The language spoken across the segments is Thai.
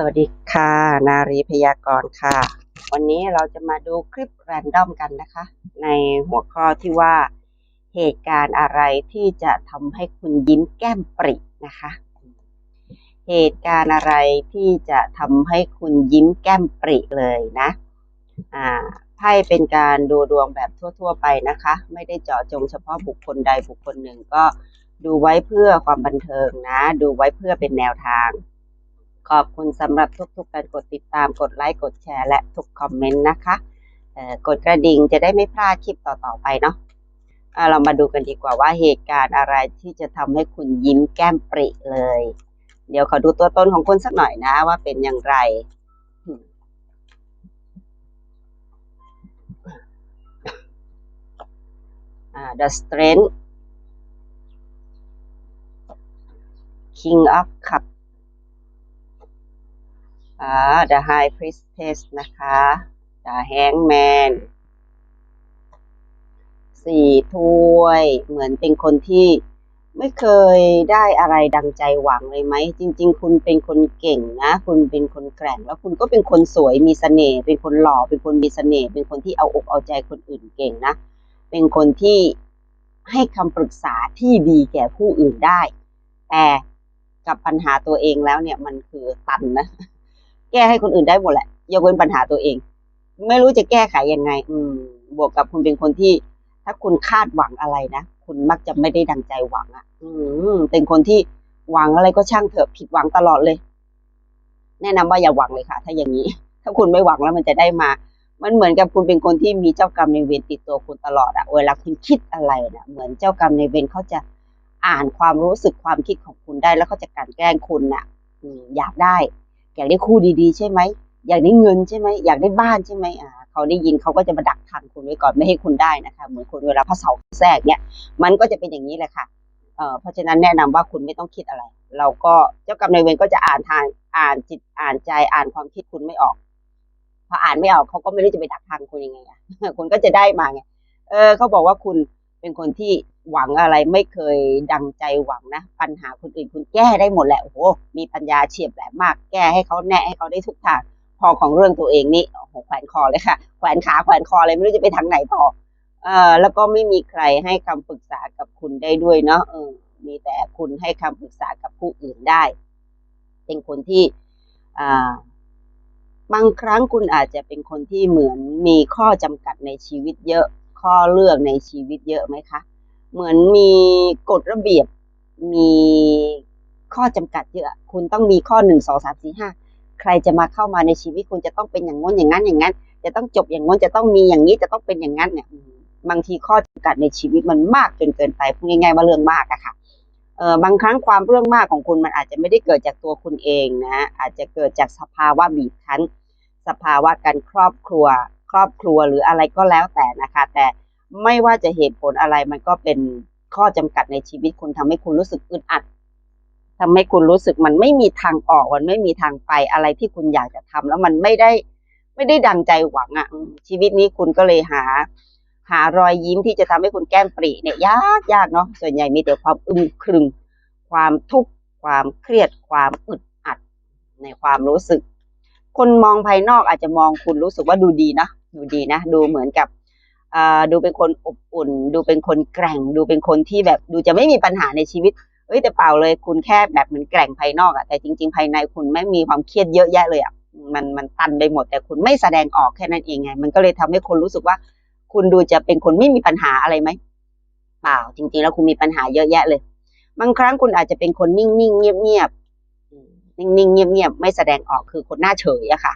สวัสดีค่ะ นารีพยากรณ์ค่ะ วันนี้เราจะมาดูคลิปแรนดอมกันนะคะ ในหัวข้อที่ว่าเหตุการณ์อะไรที่จะทำให้คุณยิ้มแก้มปรินะคะ เหตุการณ์อะไรที่จะทำให้คุณยิ้มแก้มปริเลยนะอ่าไพ่เป็นการดูดวงแบบทั่ว ๆ ไปนะคะ ไม่ได้เจาะจงเฉพาะบุคคลใดบุคคลหนึ่งก็ดูไว้เพื่อความบันเทิงนะ ดูไว้เพื่อเป็นแนวทาง ขอบคุณสำหรับทุกๆการกดติดตามกดไลค์กดแชร์และทุกคอมเมนต์นะคะเอ่อกดกระดิ่งจะได้ไม่พลาดคลิปต่อๆไปเนาะอะเรามาดูกันดีกว่าว่าเหตุการณ์อะไรที่จะทำให้คุณยิ้มแก้มปริเลย เดี๋ยวขอดูตัวตนของคุณสักหน่อยนะว่าเป็นอย่างไรอ่า The Strength King of Cup อ่า The High Priestess นะคะ The Hangman สี่ถ้วย เหมือนเป็นคนที่ไม่เคยได้อะไรดังใจหวังเลยไหม จริง ๆ คุณเป็นคนเก่งนะ คุณเป็นคนแกร่ง แล้วคุณก็เป็นคนสวยมีเสน่ห์เป็นคนหล่อเป็นคนมีเสน่ห์เป็นคนที่เอาอกเอาใจคนอื่นเก่งนะ เป็นคนที่ให้คำปรึกษาที่ดีแก่ผู้อื่นได้ แต่กับปัญหาตัวเองแล้วเนี่ยมันคือตันนะ แก้ให้คนอื่นได้หมดแหละยกเว้นปัญหาตัวเอง ไม่รู้จะแก้ไขยังไง อืม บวกกับคุณเป็นคนที่ ถ้าคุณคาดหวังอะไรนะคุณมักจะไม่ได้ดังใจหวังอะ อืม เป็นคนที่หวังอะไรก็ช่างเถอะผิดหวังตลอดเลย แนะนำว่าอย่าหวังเลยค่ะ ถ้าอย่างนี้ ถ้าคุณไม่หวังแล้วมันจะได้มา มันเหมือนกับคุณเป็นคนที่มีเจ้ากรรมในายเวรติดตัวคุณตลอดอะเวลาคุณคิดอะไรนี่ยเหมือนเจ้ากรรมในายเวรเขาจะอ่านความรู้สึกความคิดของคุณได้ แล้วเขาจะกลันแกล้งคุณน่ะอยากได้ อยากได้คู่ดีๆ ใช่ไหมอยากได้เงินใช่ไหมอยากได้บ้านใช่ไหมอ่าเขาได้ยินเขาก็จะมาดักทางคุณไว้ก่อนไม่ให้คุณได้นะคะเหมือนคุณเวลาพระเสาร์แทรกเนี่ย มันก็จะเป็นอย่างนี้แหละค่ะเอ่อเพราะฉะนั้นแนะนำว่าคุณไม่ต้องคิดอะไร เราก็เจ้ากรรมนายเวรก็จะอ่านทางอ่านจิตอ่านใจอ่านความคิดคุณไม่ออกพออ่านไม่ออกเขาก็ไม่รู้จะไปดักทางคุณยังไงอะคุณก็จะได้มาไงเออเขาบอกว่าคุณเป็นคนที่ หวังอะไรไม่เคยดังใจหวังนะปัญหาคนอื่นคุณแก้ได้หมดแหละโอ้โหมีปัญญาเฉียบแหลมมาก แก้ให้เขาแนะให้เขาได้ทุกทางพอของเรื่องตัวเองนี่โอ้โหแขวนคอเลยค่ะ แขวนขาแขวนคอเลยไม่รู้จะไปทางไหนต่อเออแล้วก็ไม่มีใครให้คำปรึกษากับคุณได้ด้วยเนาะเออมีแต่คุณให้คำปรึกษากับผู้อื่นได้ เป็นคนที่อ่าบางครั้งคุณอาจจะเป็นคนที่เหมือนมีข้อจำกัดในชีวิตเยอะ ข้อเลือกในชีวิตเยอะไหมคะ เหมือนมีกฎระเบียบ มีข้อจำกัดเยอะ คุณต้องมีข้อหนึ่งสองสามสี่ห้าใครจะมาเข้ามาในชีวิตคุณจะต้องเป็นอย่างง้นอย่างนั้นอย่างนั้น จะต้องจบอย่างง้นจะต้องมีอย่างนี้จะต้องเป็นอย่างนั้นเนี่ยบางทีข้อจำกัดในชีวิตมันมากจนเกินไปพูดง่ายๆว่าเรื่องมากอะค่ะเออบางครั้งความเรื่องมากของคุณมันอาจจะไม่ได้เกิดจากตัวคุณเองนะอาจจะเกิดจากสภาวะบีบคั้น สภาวะการครอบครัว ครอบครัวหรืออะไรก็แล้วแต่นะคะ แต่ ไม่ว่าจะเหตุผลอะไรมันก็เป็นข้อจำกัดในชีวิตคุณทำให้คุณรู้สึกอึดอัดทำให้คุณรู้สึกมันไม่มีทางออกมันไม่มีทางไปอะไรที่คุณอยากจะทำแล้วมันไม่ได้ไม่ได้ดังใจหวังอะ่ะชีวิตนี้คุณก็เลยหา หารอยยิ้มที่จะทำให้คุณแก้มปรีเนี่ยยากยากเนาะส่วนใหญ่มีแต่ความอึมครึมความทุกข์ความเครียดความอึดอัดในความรู้สึก คนมองภายนอกอาจจะมองคุณรู้สึกว่าดูดีนะดูดีนะ ดูเหมือนกับ ดูเป็นคนอบอุ่น ดูเป็นคนแกร่ง ดูเป็นคนที่แบบดูจะไม่มีปัญหาในชีวิตเอ้ยแต่เปล่าเลยคุณแค่แบบเหมือนแกร่งภายนอกอะแต่จริง ๆ ภายในคุณไม่มีความเครียดเยอะแยะเลยอะมันมันตันไปหมด แต่คุณไม่แสดงออกแค่นั้นเองไง มันก็เลยทำให้คนรู้สึกว่า คุณดูจะเป็นคนไม่มีปัญหาอะไรไหมเปล่า จริง ๆ แล้วคุณมีปัญหาเยอะแยะเลยบางครั้งคุณอาจจะเป็นคนนิ่งๆเงียบๆนิ่งๆเงียบๆไม่แสดงออกคือคนหน้าเฉยอะค่ะ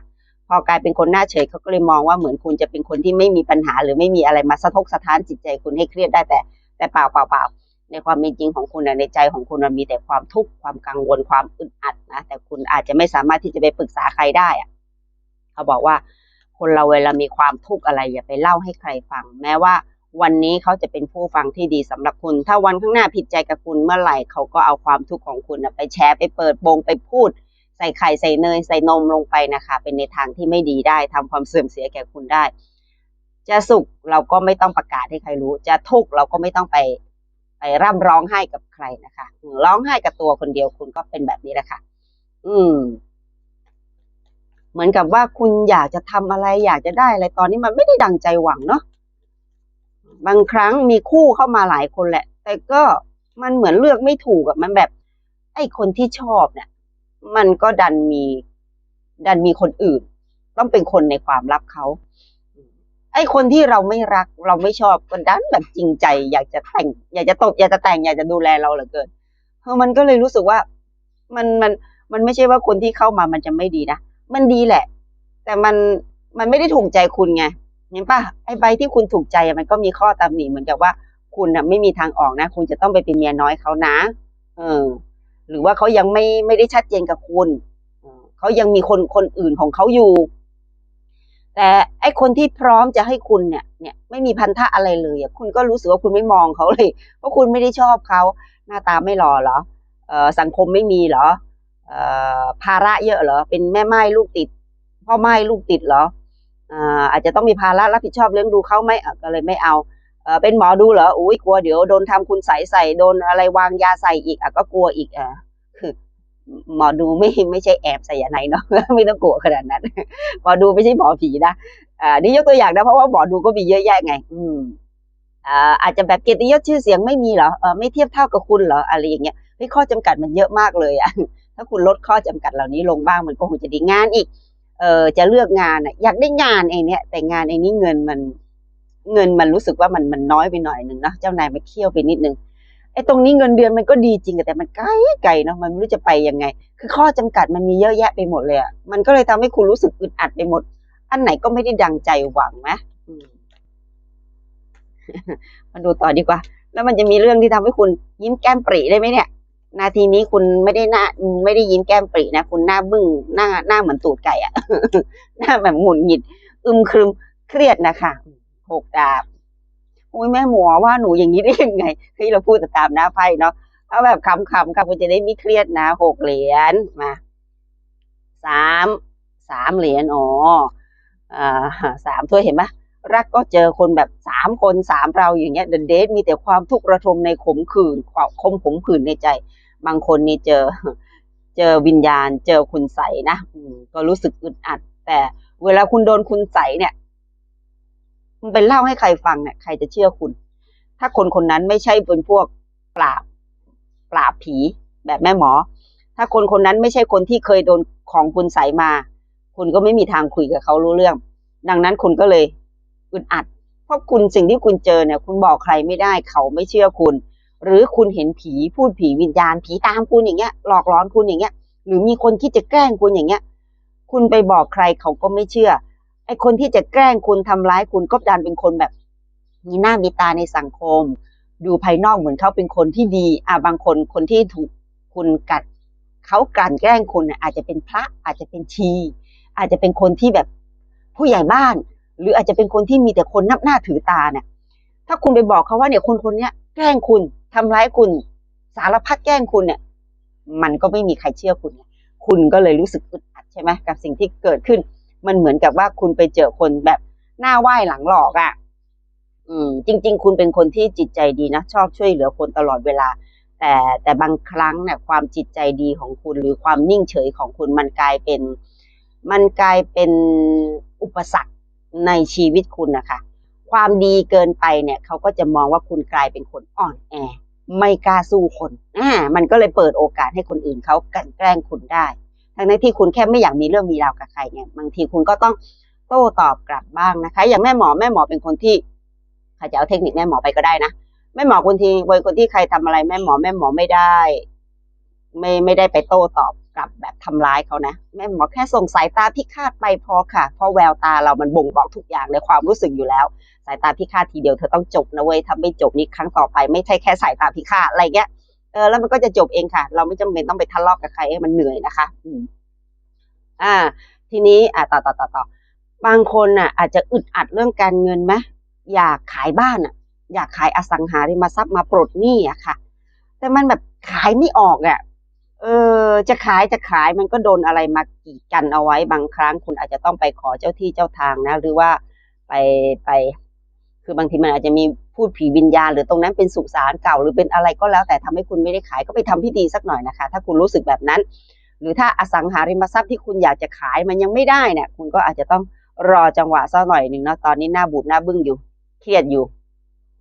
พอกลายเป็นคนหน้าเฉยเขาก็เลยมองว่าเหมือนคุณจะเป็นคนที่ไม่มีปัญหา หรือไม่มีอะไรมาสะทกสะท้านจิตใจคุณให้เครียดได้แต่ แต่เปล่าเปล่าเปล่าในความเป็นจริงของคุณในใจของคุณมันมีแต่ความทุกข์ความกังวลความอึดอัดนะแต่คุณอาจจะไม่สามารถที่จะไปปรึกษาใครได้อะเขาบอกว่า คนเราเวลามีความทุกข์อะไร อย่าไปเล่าให้ใครฟัง แม้ว่า วันนี้เขาจะเป็นผู้ฟังที่ดีสำหรับคุณ ถ้าวันข้างหน้าผิดใจกับคุณเมื่อไหร่เขาก็เอาความทุกข์ของคุณไปแชร์ไปเปิดโปงไปพูด ส่ไข่ใส่เนยใส่นมลงไปนะคะ เป็นในทางที่ไม่ดีได้ทำความเสื่อมเสียแก่คุณได้ จะสุขเราก็ไม่ต้องประกาศให้ใครรู้ จะทุกข์เราก็ไม่ต้องไปไปร่ำร้องไห้กับใครนะคะร้องไห้กับตัวคนเดียวคุณก็เป็นแบบนี้แหละค่ะ อืม เหมือนกับว่าคุณอยากจะทำอะไร อยากจะได้อะไรตอนนี้มันไม่ได้ดังใจหวังเนาะบางครั้งมีคู่เข้ามาหลายคนแหละ แต่ก็มันเหมือนเลือกไม่ถูกอะมันแบบ ไอ้คนที่ชอบเนี่ย มันก็ดันมี ดันมีคนอื่น ต้องเป็นคนในความลับเขาไอ้คนที่เราไม่รัก เราไม่ชอบก็ดันแบบจริงใจ อยากจะแต่ง อยากจะตบอยากจะแต่งอยากจะดูแลเราเหลือเกินเออมันก็เลยรู้สึกว่า มันมันมันไม่ใช่ว่าคนที่เข้ามามันจะไม่ดีนะมันดีแหละ แต่มันมันไม่ได้ถูกใจคุณไงเห็นปะไอ้ใบที่คุณถูกใจมันก็มีข้อตำหนิเหมือนกับว่า คุณน่ะไม่มีทางออกนะ คุณจะต้องไปเป็นเมียน้อยเขานะ เออ หรือว่าเขายังไม่ไม่ได้ชัดเจนกับคุณเขายังมีคนคนอื่นของเขาอยู่ แต่ไอ้คนที่พร้อมจะให้คุณเนี่ย เนี่ยไม่มีพันธะอะไรเลยคุณก็รู้สึกว่าคุณไม่มองเขาเลยเพราะคุณไม่ได้ชอบเขาหน้าตาไม่หล่อเหรอเออสังคมไม่มีเหรอเอ่อภาระเยอะเหรอ เป็นแม่ไม้ลูกติด พ่อไม้ลูกติดเหรออ่าอาจจะต้องมีภาระรับผิดชอบเลี้ยงดูเขาไหมอะก็เลยไม่เอา เป็นหมอดูเหรออุ้ยกลัวเดี๋ยวโดนทำคุณใส่ใส่โดนอะไรวางยาใส่อีกอะก็กลัวอีกอะคือหมอดูไม่ไม่ใช่แอบใส่ยาไหนเนาะไม่ต้องกลัวขนาดนั้นหมอดูไม่ใช่หมอผีนะอ่านี่ยกตัวอย่างนะเพราะว่าหมอดูก็มีเยอะแยะไง อืมอ่าอาจจะแบบเกียรติยศชื่อเสียงไม่มีเหรอเออไม่เทียบเท่ากับคุณเหรออะไรอย่างเงี้ยเฮ้ยข้อจำกัดมันเยอะมากเลยอะถ้าคุณลดข้อจำกัดเหล่านี้ลงบ้างมันก็คงจะดีงานอีก เออจะเลือกงานอะอยากได้งานไอ้เนี้ยแต่งานไอ้นี้เงินมัน เงินมันรู้สึกว่ามันมันน้อยไปหน่อยหนึ่งนะเจ้านายมาเคี่ยวไปนิดนึงไอ้ตรงนี้เงินเดือนมันก็ดีจริงแต่มันไกลไกลเนาะมันไม่รู้จะไปยังไง คือข้อจำกัดมันมีเยอะแยะไปหมดเลยอะมันก็เลยทำให้คุณรู้สึกอึดอัดไปหมด อันไหนก็ไม่ได้ดังใจหวังนะมาดูต่อดีกว่า แล้วมันจะมีเรื่องที่ทำให้คุณยิ้มแก้มปรีได้ไหมเนี่ย นาทีนี้คุณไม่ได้หน้า ไม่ได้ยิ้มแก้มปรีนะคุณหน้าบึ้งหน้าหน้าเหมือนตูดไก่อะหน้าแบบหงุดหงิด อึมครึมเครียดนะคะ หกดาบโอ้ยแม่หมอว่าหนูอย่างนี้ได้ยังไงที่เราพูดแต่ตามหน้าไพ่เนาะเอาแบบขำๆค่ะคุณจะได้ไม่เครียดนะหกเหรียญมาสามสามเหรียญอ๋ออ่าสามถ้วยเห็นปะรักก็เจอคนแบบสามคนสามเราอย่างเงี้ยเดนเดทมีแต่ความทุกข์ระทมในขมขื่นความคมขมขื่นในใจ บางคนนี่เจอ เจอวิญญาณ เจอคุณใสนะก็รู้สึกอึดอัด แต่เวลาคุณโดนคุณใสเนี่ย คุณไปเล่าให้ใครฟังเนี่ยใครจะเชื่อคุณ ถ้าคนคนนั้นไม่ใช่เป็นพวกปราบ ปราบผีแบบแม่หมอ ถ้าคนคนนั้นไม่ใช่คนที่เคยโดนของคุณใสยมา คุณก็ไม่มีทางคุยกับเขารู้เรื่อง ดังนั้นคุณก็เลยอึดอัด เพราะคุณสิ่งที่คุณเจอเนี่ย คุณบอกใครไม่ได้เขาไม่เชื่อคุณ หรือคุณเห็นผีพูดผีวิญญาณ ผีตามคุณอย่างเงี้ยหลอกล้อนคุณอย่างเงี้ย หรือมีคนที่จะแกล้งคุณอย่างเงี้ย คุณไปบอกใครเขาก็ไม่เชื่อ คนที่จะแกล้งคุณทำร้ายคุณก็ดันเป็นคนแบบ มีหน้ามีตาในสังคม ดูภายนอกเหมือนเขาเป็นคนที่ดี อ่าบางคนคนที่ถูกคุณกัดเขากลั่นแกล้งคุณน่ะอาจจะเป็นพระอาจจะเป็นชี อาจจะเป็นคนที่แบบผู้ใหญ่บ้าน หรืออาจจะเป็นคนที่มีแต่คนนับหน้าถือตาเนี่ยถ้าคุณไปบอกเขาว่าเนี่ยคนคนนี้แกล้งคุณทำร้ายคุณ สารพัดแกล้งคุณเนี่ย มันก็ไม่มีใครเชื่อคุณ คุณก็เลยรู้สึกอึดอัดใช่ไหมกับสิ่งที่เกิดขึ้น มันเหมือนกับว่าคุณไปเจอคนแบบหน้าไหว้หลังหลอกอะ่ะ อืม จริง ๆ คุณเป็นคนที่จิตใจดีนะ ชอบช่วยเหลือคนตลอดเวลา แต่แต่บางครั้งเนี่ยความจิตใจดีของคุณหรือความนิ่งเฉยของคุณมันกลายเป็น มันกลายเป็นอุปสรรคในชีวิตคุณนะคะ ความดีเกินไปเนี่ยเขาก็จะมองว่าคุณกลายเป็นคนอ่อนแอ ไม่กล้าสู้คนอ่ามันก็เลยเปิดโอกาสให้คนอื่นเขากันแกล้งคุณได้ ทั้งนั้นที่คุณแค่ไม่อยากมีเรื่องมีราวกับใครเนี่ยบางทีคุณก็ต้องโต้ตอบกลับบ้างนะคะ อย่างแม่หมอแม่หมอเป็นคนที่ใครจะเอาเทคนิคแม่หมอไปก็ได้นะแม่หมอคนทีเป็นคนที่ใครทำอะไรแม่หมอแม่หมอไม่ได้ ไม่ไม่ได้ไปโต้ตอบกลับแบบทำร้ายเขานะแม่หมอแค่ส่งสายตาพิฆาตไปพอค่ะ เพราะแววตาเรามันบ่งบอกทุกอย่างในความรู้สึกอยู่แล้ว สายตาพิฆาตทีเดียวเธอต้องจบนะเว้ยถ้าไม่จบนี่ครั้งต่อไปไม่ใช่แค่สายตาพิฆาตอะไรเงี้ย เออแล้วมันก็จะจบเองค่ะ เราไม่จำเป็นต้องไปทะเลาะกับใครให้มันเหนื่อยนะคะ อืมอ่า ทีนี้อ่าต่อต่อต่อต่อบางคนน่ะ อาจจะอึดอัดเรื่องการเงินไหมอยากขายบ้านอะ อยากขายอสังหาริมทรัพย์มาปลดหนี้อะค่ะ แต่มันแบบขายไม่ออกอะเออจะขายจะขายมันก็โดนอะไรมากีดกันเอาไว้บางครั้ง คุณอาจจะต้องไปขอเจ้าที่เจ้าทางนะ หรือว่าไปไป คือบางทีมันอาจจะมีพูดผีวิญญาณ หรือตรงนั้นเป็นสุสานเก่าหรือเป็นอะไรก็แล้ว แต่ทำให้คุณไม่ได้ขายก็ไปทำพิธีสักหน่อยนะคะ ถ้าคุณรู้สึกแบบนั้น หรือถ้าอสังหาริมทรัพย์ที่คุณอยากจะขายมันยังไม่ได้เนี่ยคุณก็อาจจะต้องรอจังหวะสักหน่อยหนึ่งเนาะตอนนี้หน้าบูดหน้าบึ้งอยู่ เครียดอยู่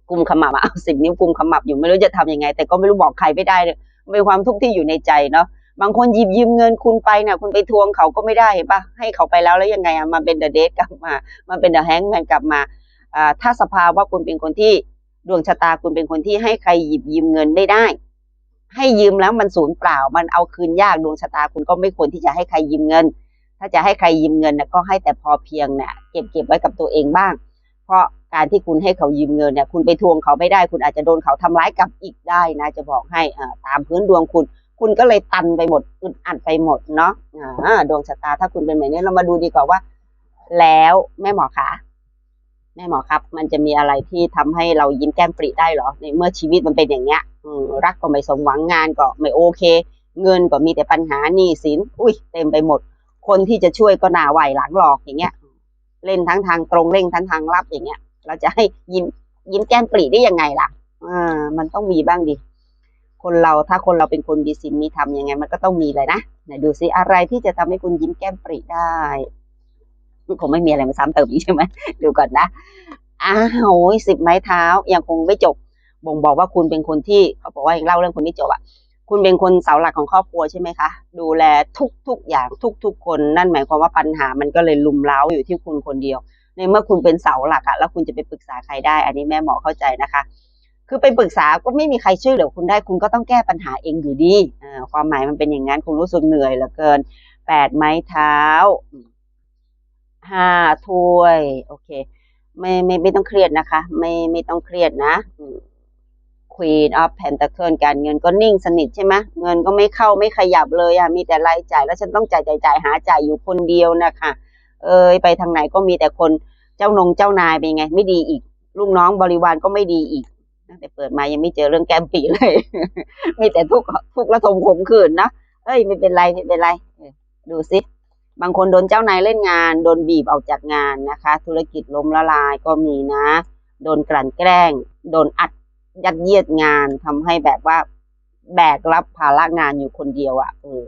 กุมขมับเอาสิบนิ้วกุมขมับอยู่ไม่รู้จะทำยังไง แต่ก็ไม่รู้บอกใครไม่ได้เลยเป็นความทุกข์ที่อยู่ในใจเนาะบางคนหยิบยืมเงินคุณไปเนี่ยคุณไปทวงเขาก็ไม่ได้เห็นปะให้เขาไปแล้วแล้วยังไงอะมันเป็นเดอะเดทกลับมา มันเป็นเดอะแฮงแมนกลับมาอ่า ถ้าสภาวะคุณเป็นคนที่ดวงชะตาคุณเป็นคนที่ให้ใครหยิบยืมเงินไม่ได้ ให้ยืมแล้วมันสูญเปล่า มันเอาคืนยากดวงชะตาคุณก็ไม่ควรที่จะให้ใครยืมเงิน ถ้าจะให้ใครยืมเงินนะก็ให้แต่พอเพียงเนี่ยเก็บเก็บไว้กับตัวเองบ้าง เพราะการที่คุณให้เขายืมเงินเนี่ยคุณไปทวงเขาไม่ได้ คุณอาจจะโดนเขาทำร้ายกลับอีกได้นะ จะบอกให้ตามพื้นดวงคุณ คุณก็เลยตันไปหมดอึดอัดไปหมดเนาะดวงชะตาถ้าคุณเป็นแบบนี้เรามาดูดีกว่าว่า แล้วแม่หมอคะ แม่หมอครับ มันจะมีอะไรที่ทำให้เรายิ้มแก้มปรีได้หรอในเมื่อชีวิตมันเป็นอย่างเงี้ยรักก็ไม่สมหวังงานก็ไม่โอเค เงินก็มีแต่ปัญหาหนี้สินอุ้ยเต็มไปหมด คนที่จะช่วยก็หนาไหวหลังหลอกอย่างเงี้ย เล่นทั้งทางตรงเล่นทั้งทางลับอย่างเงี้ย เราจะให้ยิ้มยิ้มแก้มปรีได้ยังไงล่ะอ่ามันต้องมีบ้างดิคนเราถ้าคนเราเป็นคนมีศีลมีธรรมยังไง มันก็ต้องมีเลยนะไหนดูซิอะไรที่จะทำให้คุณยิ้มแก้มปรีได้ คงไม่มีอะไรมาซ้ำเติมอีกใช่ไหมดูก่อนนะอ้าวสิบไม้เท้ายังคงไม่จบ บ่งบอกว่าคุณเป็นคนที่เขาบอกว่ายังเล่าเรื่องคนที่จบอะคุณเป็นคนเสาหลักของครอบครัวใช่ไหมคะ ดูแลทุกทุกอย่างทุกทุกคนนั่นหมายความว่าปัญหามันก็เลยลุมเล้าอยู่ที่คุณคนเดียว ในเมื่อคุณเป็นเสาหลักอะแล้วคุณจะไปปรึกษาใครได้ อันนี้แม่หมอเข้าใจนะคะ คือไปปรึกษาก็ไม่มีใครช่วยเหลือคุณได้ คุณก็ต้องแก้ปัญหาเองอยู่ดีอ่าความหมายมันเป็นอย่างนั้นคุณรู้สึกเหนื่อยเหลือเกินแปดไม้เท้า ห้าถ้วย โอเค ไม่ไม่ไม่ต้องเครียดนะคะ ไม่ไม่ต้องเครียดนะอืม Queen of Pentacle การเงินก็นิ่งสนิทใช่ไหมเงินก็ไม่เข้าไม่ขยับเลยอะมีแต่รายจ่ายแล้วฉันต้องจ่ายจ่ายจ่ายหาจ่ายอยู่คนเดียวนะคะเอ้ยไปทางไหนก็มีแต่คนเจ้านงเจ้านายเป็นไง ไม่ดีอีก ลูกน้องบริวารก็ไม่ดีอีกตั้งแต่เปิดมายังไม่เจอเรื่องแก้มปีเลย มีแต่ทุกข์ทุกข์ระทมขมขื่นนะเอ้ยไม่เป็นไรไม่เป็นไรดูสิ บางคนโดนเจ้านายเล่นงาน โดนบีบออกจากงานนะคะ ธุรกิจล้มละลายก็มีนะ โดนกลั่นแกล้ง โดนอัดยัดเยียดงานทำให้แบบว่าแบกรับภาระงานอยู่คนเดียวอะ่ะเออ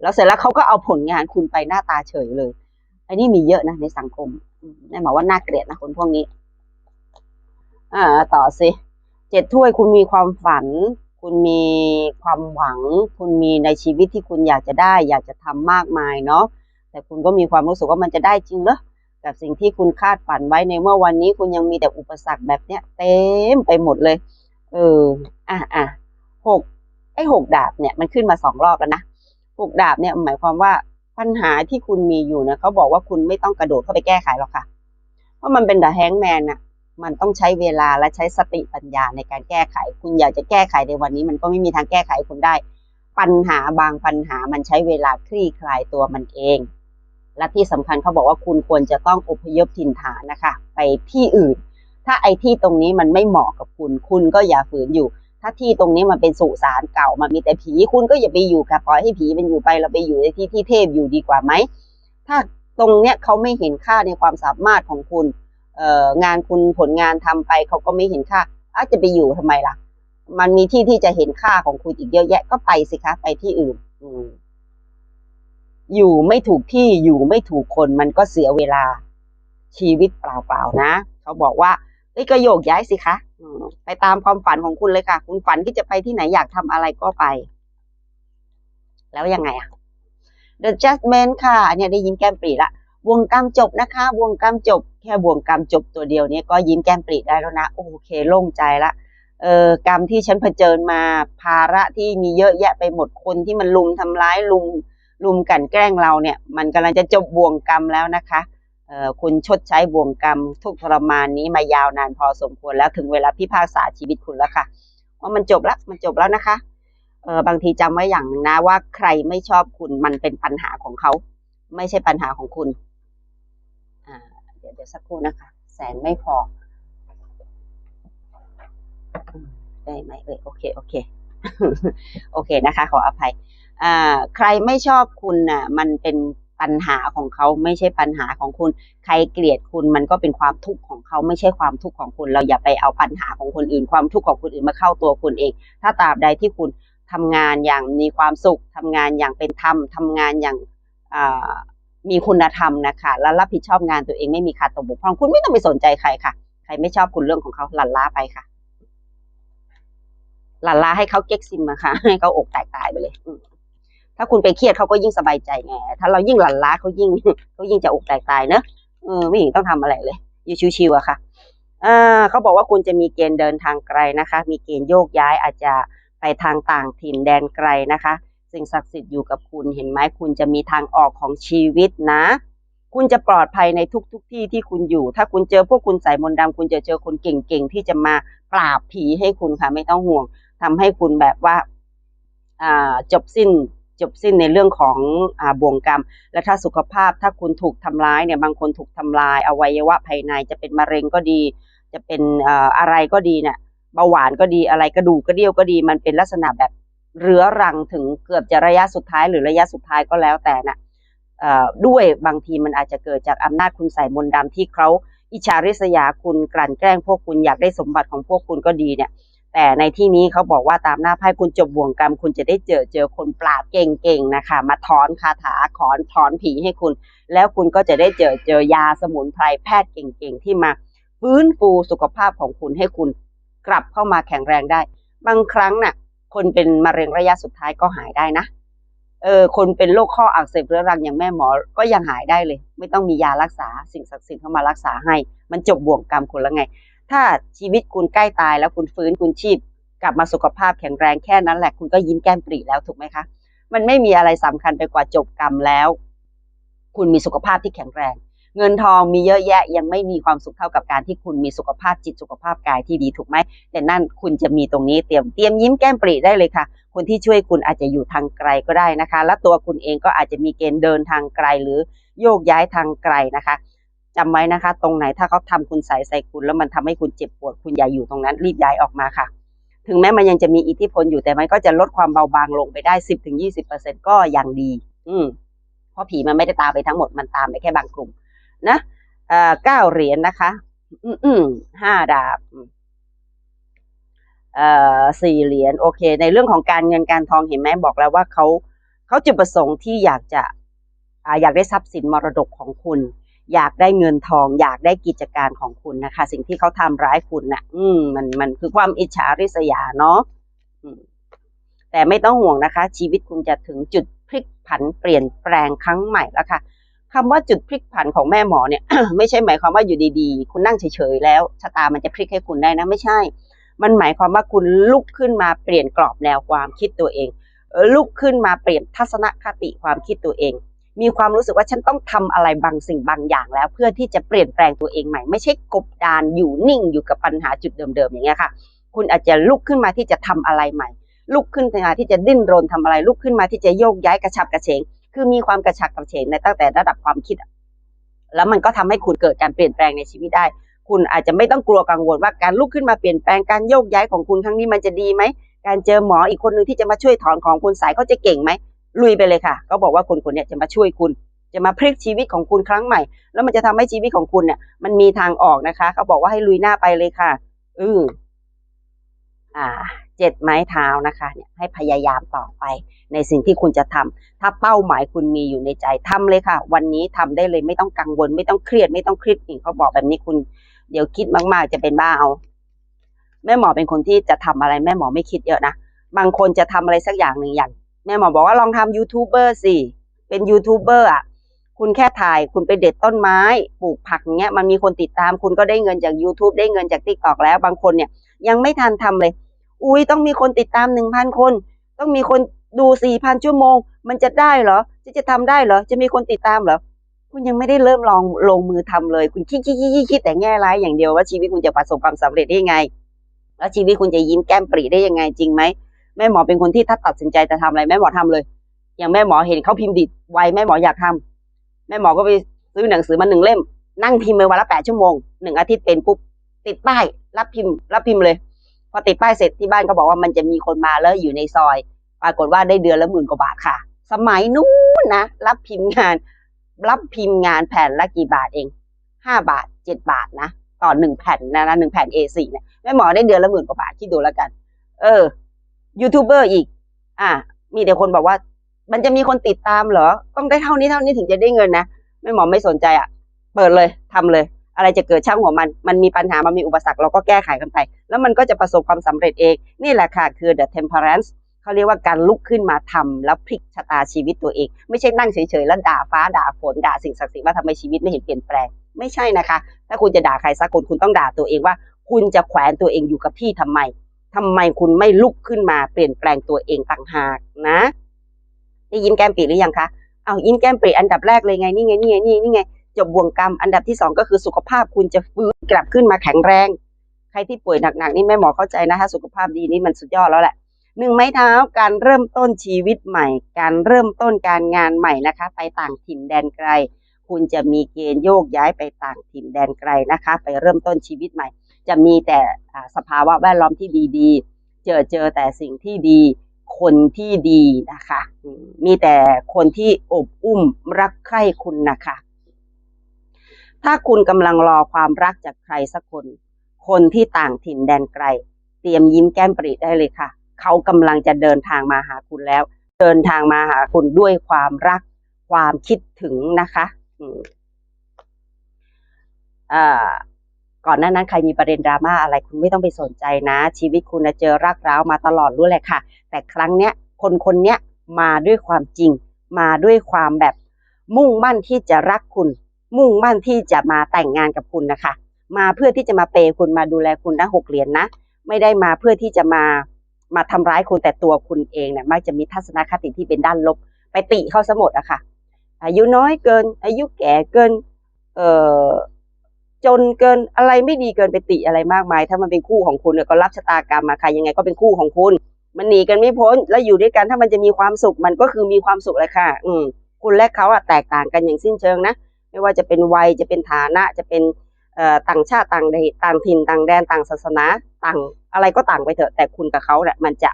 แล้วเสร็จแล้วเขาก็เอาผลงานคุณไปหน้าตาเฉยเลย อันนี้มีเยอะนะในสังคมอืมแม่หมายว่าน่าเกลียดนะคนพวกนี้ อ่า ต่อสิเจ็ดถ้วยคุณมีความฝัน คุณมีความหวัง คุณมีในชีวิตที่คุณอยากจะได้ อยากจะทำมากมายเนาะ แต่คุณก็มีความรู้สึกว่ามันจะได้จริงเหรอกับสิ่งที่คุณคาดฝันไว้ในเมื่อวันนี้คุณยังมีแต่อุปสรรคแบบเนี้ยเต็มไปหมดเลย เอออะอะหกไอ้หกดาบเนี่ยมันขึ้นมาสองรอบแล้วนะหกดาบเนี่ยหมายความว่าปัญหาที่คุณมีอยู่เนี่ยเขาบอกว่าคุณไม่ต้องกระโดดเข้าไปแก้ไขหรอกค่ะ เพราะมันเป็น the hangman น่ะมันต้องใช้เวลาและใช้สติปัญญาในการแก้ไข คุณอยากจะแก้ไขในวันนี้ มันก็ไม่มีทางแก้ไขคุณได้ ปัญหาบางปัญหามันใช้เวลาคลี่คลายตัวมันเอง และที่สำคัญเขาบอกว่าคุณควรจะต้องอพยพถิ่นฐานนะคะ ไปที่อื่น ถ้าไอ้ที่ตรงนี้มันไม่เหมาะกับคุณ คุณก็อย่าฝืนอยู่ ถ้าที่ตรงนี้มันเป็นสุสานเก่ามันมีแต่ผีคุณก็อย่าไปอยู่ค่ะปล่อยให้ผีมันอยู่ไปเราไปอยู่ในที่ที่เทพอยู่ดีกว่าไหมถ้าตรงเนี้ยเขาไม่เห็นค่าในความสามารถของคุณเอ่องานคุณผลงานทำไปเขาก็ไม่เห็นค่าอาจจะไปอยู่ทำไมล่ะ มันมีที่ที่จะเห็นค่าของคุณอีกเยอะแยะก็ไปสิคะไปที่อื่น อืม อยู่ไม่ถูกที่อยู่ไม่ถูกคนมันก็เสียเวลาชีวิตเปล่าๆนะ เขาบอกว่าเอ้ยก็โยกย้ายสิคะไปตามความฝันของคุณเลยค่ะ คุณฝันที่จะไปที่ไหนอยากทำอะไรก็ไป แล้วยังไงอะ The Judgment ค่ะอันเนี้ยได้ยิ้มแก้มปรีละวงกรรมจบนะคะ วงกรรมจบ แค่วงกรรมจบตัวเดียวเนี้ยก็ยิ้มแก้มปรีได้แล้วนะ โอเคโล่งใจละเออกรรมที่ฉันเผชิญมาภาระที่มีเยอะแยะไปหมดคนที่มันลุมทำร้ายลุม ลุมกันแกล้งเราเนี่ย มันกำลังจะจบบ่วงกรรมแล้วนะคะเออคุณชดใช้บ่วงกรรม ทุกทรมานนี้มายาวนานพอสมควรแล้วถึงเวลาพิพากษาชีวิตคุณแล้วค่ะว่ามันจบแล้วมันจบแล้วนะคะเออบางทีจำไว้อย่างนะว่าใครไม่ชอบคุณมันเป็นปัญหาของเขา ไม่ใช่ปัญหาของคุณอ่าเดี๋ยวเดี๋ยวสักครู่นะคะ แสงไม่พอได้ไหมเอ่ยโอเคโอเค โอเคนะคะ ขออภัย ใครไม่ชอบคุณน่ะมันเป็นปัญหาของเขาไม่ใช่ปัญหาของคุณ ใครเกลียดคุณมันก็เป็นความทุกข์ของเขาไม่ใช่ความทุกข์ของคุณ เราอย่าไปเอาปัญหาของคนอื่น ความทุกข์ของคนอื่นมาเข้าตัวคุณเอง ถ้าตราบใดที่คุณทำงานอย่างมีความสุขทำงานอย่างเป็นธรรมทำงานอย่างมีคุณธรรมนะคะและรับผิดชอบงานตัวเองไม่มีขาดตกบกพร่องคุณไม่ต้องไปสนใจใครค่ะ ใครไม่ชอบคุณเรื่องของเขาหลั่นล้าไปค่ะหลั่นล้าให้เขาเก๊กซิมมาค่ะ ให้เขาอกแตกตายไปเลยอื ถ้าคุณไปเครียดเขาก็ยิ่งสบายใจไงถ้าเรายิ่งหลั่นล้าเขายิ่งเขายิ่งจะอกแตกตายเนอะเออไม่เห็นต้องทำอะไรเลย อยู่ชิวๆอะค่ะอ่าเขาบอกว่าคุณจะมีเกณฑ์เดินทางไกลนะคะ มีเกณฑ์โยกย้ายอาจจะไปทางต่างถิ่นแดนไกลนะคะ สิ่งศักดิ์สิทธิ์อยู่กับคุณเห็นไหมคุณจะมีทางออกของชีวิตนะ คุณจะปลอดภัยในทุกๆทที่ที่คุณอยู่ ถ้าคุณเจอพวกคุณใส่มนต์ดำคุณจะเจอคนเก่งๆที่จะมาปราบผีให้คุณค่ะ ไม่ต้องห่วงทำให้คุณแบบว่า อ่าจบสิ้น จบสิ้นในเรื่องของอบ่วงกรรม และถ้าสุขภาพถ้าคุณถูกทำร้ายเนี่ยบางคนถูกทำลาย อวัยวะภายในจะเป็นมะเร็งก็ดี จะเป็นอะไรก็ดีเนี่ยเบาหวานก็ดีอะไรกระดูกกระเดี่ยวก็ดี มันเป็นลักษณะแบบเรื้อรังถึงเกือบจะระยะสุดท้ายหรือระยะสุดท้ายก็แล้วแต่นะเอ่อด้วยบางทีมันอาจจะเกิดจากอำนาจคุณใส่มนต์ดำที่เขาอิจฉาริษยาคุณกลั่นแกล้งพวกคุณอยากได้สมบัติของพวกคุณก็ดีเนี่ย แต่ในที่นี้เขาบอกว่าตามหน้าไพ่คุณจบบ่วงกรรม คุณจะได้เจอเจอคนปราบเก่งๆนะคะ มาถอนคาถาถอนถอนผีให้คุณ แล้วคุณก็จะได้เจอเจอยาสมุนไพรแพทย์เก่งๆ ที่มาฟื้นฟูสุขภาพของคุณให้คุณกลับเข้ามาแข็งแรงได้ บางครั้งน่ะ คนเป็นมะเร็งระยะสุดท้ายก็หายได้นะเออคนเป็นโรคข้ออักเสบเรื้อรังอย่างแม่หมอก็ยังหายได้เลย ไม่ต้องมียารักษาสิ่งศักดิ์สิทธิ์เข้ามารักษาให้ มันจบบ่วงกรรมคุณแล้วไง ถ้าชีวิตคุณใกล้ตายแล้วคุณฟื้นคุณชีพ กลับมาสุขภาพแข็งแรงแค่นั้นแหละคุณก็ยิ้มแก้มปรีแล้วถูกไหมคะ มันไม่มีอะไรสำคัญไปกว่าจบกรรมแล้ว คุณมีสุขภาพที่แข็งแรง เงินทองมีเยอะแยะยังไม่มีความสุขเท่ากับการที่คุณมีสุขภาพจิตสุขภาพกายที่ดีถูกไหมแต่นั่นคุณจะมีตรงนี้เตรียมเตรียมยิ้มแก้มปรีได้เลยค่ะ คนที่ช่วยคุณอาจจะอยู่ทางไกลก็ได้นะคะ และตัวคุณเองก็อาจจะมีเกณฑ์เดินทางไกลหรือโยกย้ายทางไกลนะคะ จำไว้นะคะ ตรงไหนถ้าเขาทำคุณใส่ใส่คุณ แล้วมันทำให้คุณเจ็บปวด คุณอย่าอยู่ตรงนั้น รีบย้ายออกมาค่ะ ถึงแม้มันยังจะมีอิทธิพลอยู่แต่มันก็จะลดความเบาบางลงไปได้สิบถึงยี่สิบเปอร์เซ็นก็ยังดี อืมเพราะผีมันไม่ได้ตามไปทั้งหมดมันตามไปแค่บางกลุ่ม นะเอ่อเก้าเหรียญนะคะ อืมห้าดาบเอ่อสี่เหรียญโอเค ในเรื่องของการเงินการทองเห็นไหมบอกแล้วว่าเขาเขาจุดประสงค์ที่อยากจะออยากได้ทรัพย์สินมรดกของคุณ อยากได้เงินทอง อยากได้กิจการของคุณนะคะ สิ่งที่เขาทำร้ายคุณน่ะ อืมมันมันคือความอิจฉาริษยาเนาะแต่ไม่ต้องห่วงนะคะ ชีวิตคุณจะถึงจุดพลิกผันเปลี่ยนแปลงครั้งใหม่แล้วค่ะคำว่าจุดพลิกผันของแม่หมอเนี่ย ไม่ใช่หมายความว่าอยู่ดีๆ คุณนั่งเฉยๆแล้วชะตามันจะพลิกให้คุณได้นะ ไม่ใช่ มันหมายความว่าคุณลุกขึ้นมาเปลี่ยนกรอบแนวความคิดตัวเองลุกขึ้นมาเปลี่ยนทัศนคติความคิดตัวเอง มีความรู้สึกว่าฉันต้องทำอะไรบางสิ่งบางอย่างแล้ว เพื่อที่จะเปลี่ยนแปลงตัวเองใหม่ ไม่ใช่กบดานอยู่นิ่งอยู่กับปัญหาจุดเดิมๆอย่างเงี้ยค่ะ คุณอาจจะลุกขึ้นมาที่จะทำอะไรใหม่ ลุกขึ้นมาที่จะดิ้นรนทำอะไร ลุกขึ้นมาที่จะโยกย้ายกระฉับกระเฉง คือมีความกระฉับกระเฉงในตั้งแต่ระดับความคิด แล้วมันก็ทำให้คุณเกิดการเปลี่ยนแปลงในชีวิตได้ คุณอาจจะไม่ต้องกลัวกังวลว่าการลุกขึ้นมาเปลี่ยนแปลงการโยกย้ายของคุณครั้งนี้มันจะดีไหมการเจอหมออีกคนหนึ่งที่จะมาช่วยถอนของคุณสายเขาจะเก่งไหม ลุยไปเลยค่ะเขาบอกว่าคนคนเนี้ยจะมาช่วยคุณ จะมาพลิกชีวิตของคุณครั้งใหม่ แล้วมันจะทำให้ชีวิตของคุณเนี่ย มันมีทางออกนะคะ เขาบอกว่าให้ลุยหน้าไปเลยค่ะ อืออ่า เจ็ดไม้เท้านะคะ เนี่ยให้พยายามต่อไป ในสิ่งที่คุณจะทำถ้าเป้าหมายคุณมีอยู่ในใจทำเลยค่ะ วันนี้ทำได้เลยไม่ต้องกังวล ไม่ต้องเครียดไม่ต้องคิดเขาบอกแบบนี้คุณ เดี๋ยวคิดมาก ๆ จะเป็นบ้าเอาแม่หมอเป็นคนที่จะทำอะไร แม่หมอไม่คิดเยอะนะบางคนจะทำอะไรสักอย่างหนึ่งอย่าง แม่หมอบอกว่าลองทำยูทูบเบอร์สิเป็นยูทูบเบอร์อะคุณแค่ถ่ายคุณไปเด็ดต้นไม้ ปลูกผักเงี้ยมันมีคนติดตามคุณก็ได้เงินจาก YouTube ได้เงินจากทิกตอกแล้วบางคนเนี่ย ยังไม่ทันทำเลย อุ้ยต้องมีคนติดตามหนึ่งพันคน ต้องมีคนดูสี่พันชั่วโมง มันจะได้เหรอ จะจะทำได้เหรอ จะมีคนติดตามเหรอ คุณยังไม่ได้เริ่มลองลงมือทำเลย คุณคิดคิดคิดคิดคดแต่แง่ร้ายอย่างเดียวว่าชีวิตคุณจะประสบความสำเร็จได้ยังไง แล้วชีวิตคุณจะยิ้มแก้มปรีได้ยังไงจริงไหม แม่หมอเป็นคนที่ถ้าตัดสินใจจะทำอะไรแม่หมอทำเลย อย่างแม่หมอเห็นเขาพิมพ์ดิดไวแม่หมออยากทำแม่หมอก็ไปซื้อหนังสือมาหนึ่งเล่ม นั่งพิมพ์ไปวันละแปดชั่วโมงหนึ่งอาทิตย์เป็นปุ๊บติดป้ายรับพิมพ์ รับพิมพ์เลย พอติดป้ายเสร็จที่บ้านก็บอกว่ามันจะมีคนมาแล้วอยู่ในซอย ปรากฏว่าได้เดือนละหมื่นกว่าบาทค่ะ สมัยนู้นนะรับพิมพ์งาน รับพิมพ์งานแผ่นละกี่บาทเองห้าบาทเจ็ดบาทนะต่อหนึ่งแผ่นนะนะหนึ่งแผ่น A4 เนี่ยแม่หมอได้เดือนละหมื่นกว่าบาทคิดดูแล้วกัน เออ ยูทูบเบอร์อีก อะมีแต่คนบอกว่า มันจะมีคนติดตามเหรอ ต้องได้เท่านี้เท่านี้ถึงจะได้เงินนะแม่หมอไม่สนใจอะ เปิดเลยทำเลย อะไรจะเกิดช่างหัวมัน มันมีปัญหา มันมีอุปสรรคเราก็แก้ไขกันไป แล้วมันก็จะประสบความสำเร็จเอง นี่แหละค่ะคือ the temperance เขาเรียกว่าการลุกขึ้นมาทำแล้วพลิกชะตาชีวิตตัวเอง ไม่ใช่นั่งเฉยๆแล้วด่าฟ้าด่าฝนด่าสิ่งศักดิ์สิทธิ์ว่าทำไมชีวิตไม่เห็นเปลี่ยนแปลง ไม่ใช่นะคะ ถ้าคุณจะด่าใครสักคนคุณต้องด่าตัวเองว่า คุณจะแขวนตัวเองอยู่กับที่ทำไม ทำไมคุณไม่ลุกขึ้นมาเปลี่ยนแปลงตัวเองต่างหากนะได้ยิ้มแก้มปีหรือยังคะเอายิ้มแก้มปีอันดับแรกเลยไงนี่ไงนี่ไงนี่นี่ไงจบบ่วงกรรมอันดับที่สองก็คือสุขภาพคุณจะฟื้นกลับขึ้นมาแข็งแรง ใครที่ป่วยหนักๆนี่แม่หมอเข้าใจนะถ้าสุขภาพดีนี่มันสุดยอดแล้วแหละหนึ่งไม้เท้าการเริ่มต้นชีวิตใหม่ การเริ่มต้นการงานใหม่นะคะ ไปต่างถิ่นแดนไกล คุณจะมีเกณฑ์โยกย้ายไปต่างถิ่นแดนไกลนะคะ ไปเริ่มต้นชีวิตใหม่ จะมีแต่สภาวะแวดล้อมที่ดีๆ เจอเจอแต่สิ่งที่ดี คนที่ดีนะคะ มีแต่คนที่อบอุ้มรักใคร่คุณนะคะ ถ้าคุณกำลังรอความรักจากใครสักคน คนที่ต่างถิ่นแดนไกล เตรียมยิ้มแก้มปริได้เลยค่ะ เขากำลังจะเดินทางมาหาคุณแล้ว เดินทางมาหาคุณด้วยความรัก ความคิดถึงนะคะอ่า ก่อนหน้านั้นใครมีประเด็นดราม่าอะไรคุณไม่ต้องไปสนใจนะ ชีวิตคุณนะเจอรักร้าวมาตลอดรู้แหละค่ะ แต่ครั้งเนี้ยคนคนเนี้ยมาด้วยความจริง มาด้วยความแบบมุ่งมั่นที่จะรักคุณ มุ่งมั่นที่จะมาแต่งงานกับคุณนะคะ มาเพื่อที่จะมาเปย์คุณมาดูแลคุณนะหกเหรียญนะไม่ได้มาเพื่อที่จะมามาทำร้ายคุณแต่ตัวคุณเองเนี่ยมักจะมีทัศนคติที่เป็นด้านลบ ไปติเขาซะหมดอะค่ะอายุน้อยเกิน อายุแก่เกิน เอ่อ จนเกินอะไรไม่ดีเกินไปติอะไรมากมาย ถ้ามันเป็นคู่ของคุณเนี่ยก็รับชะตากรรมมาใค่ะยังไงก็เป็นคู่ของคุณ มันหนีกันไม่พ้นแล้วอยู่ด้วยกันถ้ามันจะมีความสุขมันก็คือมีความสุขเลยค่ะ อืมคุณและเขาอะแตกต่างกันอย่างสิ้นเชิงนะไม่ว่าจะเป็นวัยจะเป็นฐานะจะเป็นเอ่อต่างชาติต่างแดต่างถิ่นต่างแดนต่างศาสนาต่างอะไรก็ต่างไปเถอะแต่คุณกับเขาเนี่ยมันจะ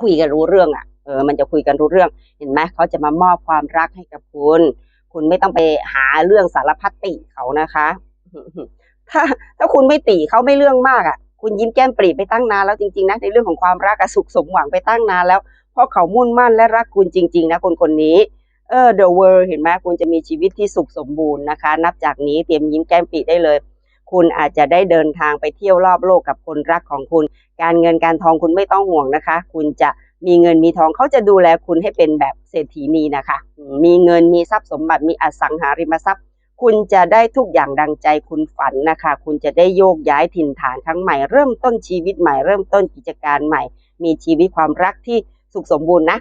คุยกันรู้เรื่องอะเออมันจะคุยกันรู้เรื่อง เห็นไหมเขาจะมามอบความรักให้กับคุณ คุณไม่ต้องไปหาเรื่องสารพัดติเขานะคะ ถ้าถ้าคุณไม่ติเขาไม่เรื่องมากอะ คุณยิ้มแก้มปรีไปตั้งนานแล้วจริงๆนะในเรื่องของความรักสุขสมหวังไปตั้งนานแล้ว เพราะเขามุ่นมั่นและรักคุณจริง ๆ นะคนคนนี้เออ the world เห็นไหมคุณจะมีชีวิตที่สุขสมบูรณ์นะคะ นับจากนี้เตรียมยิ้มแก้มปีได้เลย คุณอาจจะได้เดินทางไปเที่ยวรอบโลกกับคนรักของคุณ การเงินการทองคุณไม่ต้องห่วงนะคะ คุณจะมีเงินมีทองเขาจะดูแลคุณให้เป็นแบบเศรษฐีนีนะคะมมีเงินมีทรัพย์สมบัติมีอสังหาริมทรัพย์ คุณจะได้ทุกอย่างดังใจคุณฝันนะคะ คุณจะได้โยกย้ายถิ่นฐานครั้งใหม่ เริ่มต้นชีวิตใหม่ เริ่มต้นกิจการใหม่ มีชีวิตความรักที่สุขสมบูรณ์นะ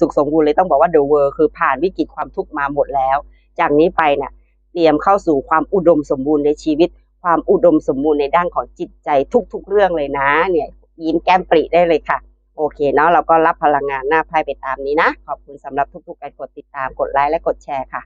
สุขสมบูรณ์เลยต้องบอกว่า the world คือผ่านวิกฤตความทุกข์มาหมดแล้ว จากนี้ไปเนี่ยเตรียมเข้าสู่ความอุดมสมบูรณ์ในชีวิต ความอุดมสมบูรณ์ในด้านของจิตใจทุก ๆ เรื่องเลยนะ เนี่ยยิ้มแก้มปริได้เลยค่ะ โอเคเนาะเราก็รับพลังงานหน้าไพ่ไปตามนี้นะ ขอบคุณสำหรับทุกๆการกดติดตามกดไลค์และกดแชร์ค่ะ